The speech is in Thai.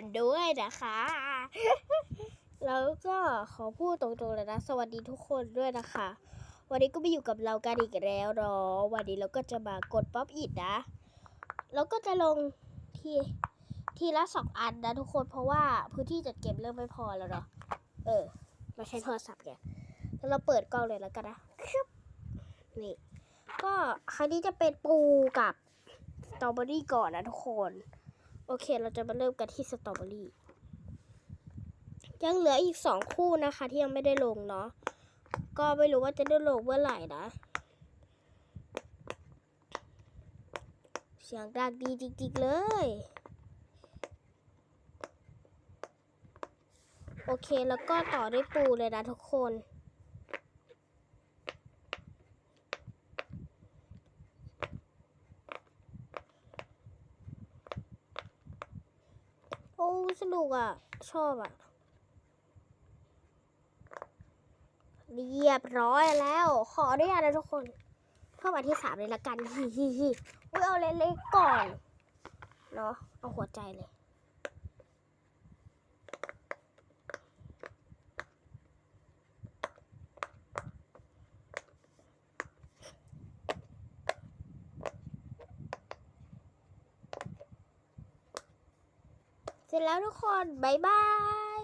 นด้วยนะคะ แล้วก็ขอพูดตรงๆเลยนะ สวัสดีทุกคนด้วยนะคะ วันนี้ก็มาอยู่กับเรากันอีกแล้วเนาะวันนี้เราก็จะมากดป๊อปอิดนะ แล้วก็จะลงทีทีละสองอันนะทุกคนเพราะว่าพื้นที่จัดเก็บเริ่มไม่พอแล้วเนาะเออ เราใช้โทรศัพท์ไงแล้วเราเปิดกล้องเลยแล้วกันนะชึบนี่ก็ครั้งนี้จะเป็นปูกับสตรอเบอรี่ก่อนนะทุกคน โอเค เราจะมาเริ่มกันที่สตรอเบอรี่ ยังเหลืออีกสองคู่นะคะ ที่ยังไม่ได้ลงเนาะ ก็ไม่รู้ว่าจะได้ลงเมื่อไหร่นะ เสียงดังดีจริงๆเลย โอเค แล้วก็ต่อด้วยปูเลยนะทุกคน โอ้สนุกอะ ชอบอะ เรียบร้อยแล้ว ขออนุญาตนะทุกคนเข้ามาที่สามเลยละกันฮิฮิฮิอุ้ยเอาเล็กๆก่อน เนาะเอาหัวใจเลย เสร็จแล้วทุกคนบายบาย